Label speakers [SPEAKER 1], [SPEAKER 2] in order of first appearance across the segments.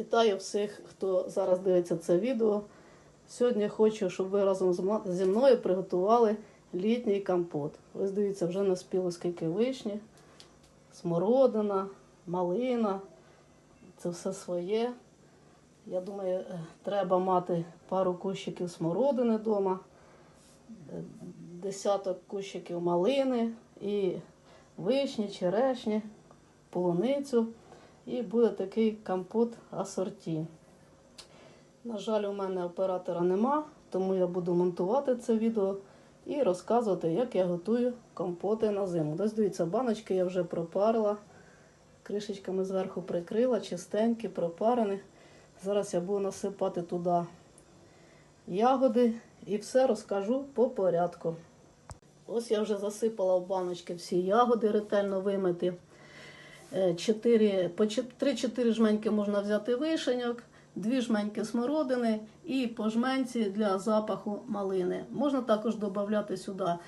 [SPEAKER 1] Вітаю всіх, хто зараз дивиться це відео. Сьогодні хочу, щоб ви разом зі мною приготували літній компот. Ось дивіться, вже наспіло скільки вишні, смородина, малина. Це все своє. Я думаю, е, треба мати пару кущиків смородини вдома, е, десяток кущиків малини і вишні, черешні, полуницю. І буде такий компот асорті. На жаль, у мене оператора нема, тому я буду монтувати це відео і розказувати, як я готую компоти на зиму. Ось дивіться, баночки я вже пропарила, кришечками зверху прикрила, чистенькі, пропарені. Зараз я буду насипати туди ягоди і все розкажу по порядку. Ось я вже засипала в баночки всі ягоди, ретельно вимити. Е, чотири- по 3-4 жменьки можна взяти вишеньок, 2 жменьки смородини і по жменці для запаху малини. Можна також додати сюди е,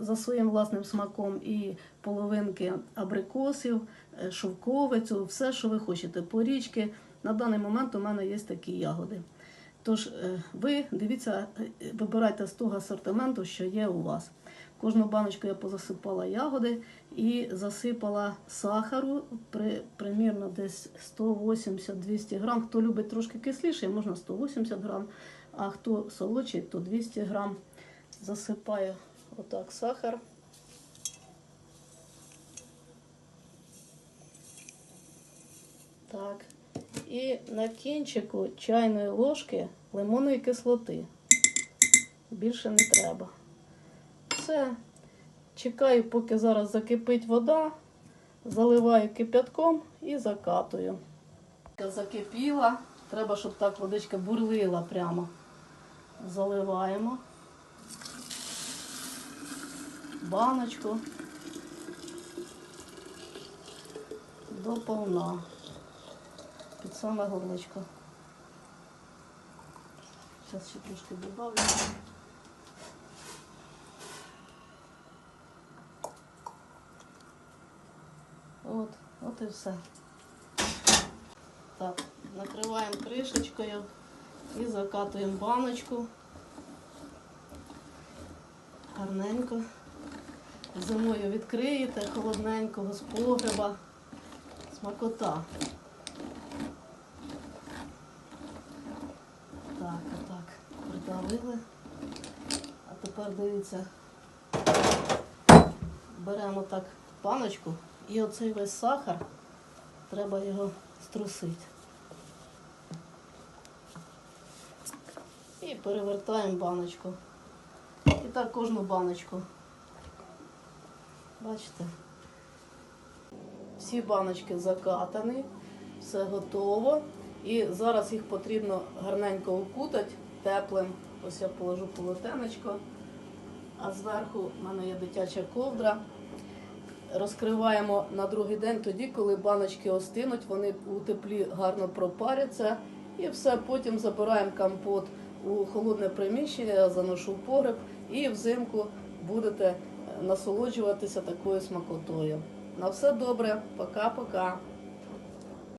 [SPEAKER 1] за своїм власним смаком і половинки абрикосів, е, шовковицю, все, що ви хочете, порічки. На даний момент у мене є такі ягоди. Тож е, ви дивіться, е, вибирайте з того асортименту, що є у вас. Кожну баночку я позасипала ягоди і засипала сахару при, примірно десь 180-200 грам. Хто любить трошки кисліше, можна 180 грам, а хто солодший, то 200 грам. Засипаю отак сахар. Так. І на кінчику чайної ложки лимонної кислоти. Більше не треба. Все. Чекаю, поки зараз закипить вода, заливаю кипятком і закатую. Закипіла, треба, щоб так водичка бурлила прямо. Заливаємо баночку до повна. Під саме горлечко. Зараз ще трошки добавлю. От, от і все. Так, накриваємо кришечкою і закатуємо баночку. Гарненько. Зимою відкриєте холодненького з погреба. Смакота. Так, отак. Придавили. А тепер дивіться. Беремо так паночку і оцей весь сахар треба його струсити. І перевертаємо баночку. І так кожну баночку. Бачите? Всі баночки закатані, все готово. І зараз їх потрібно гарненько укутати теплим. Ось я положу полотенечко, а зверху в мене є дитяча ковдра. Розкриваємо на другий день, тоді, коли баночки остинуть, вони у теплі гарно пропаряться. І все, потім забираємо компот у холодне приміщення, заношу в погреб і взимку будете насолоджуватися такою смакотою. На все добре, пока-пока.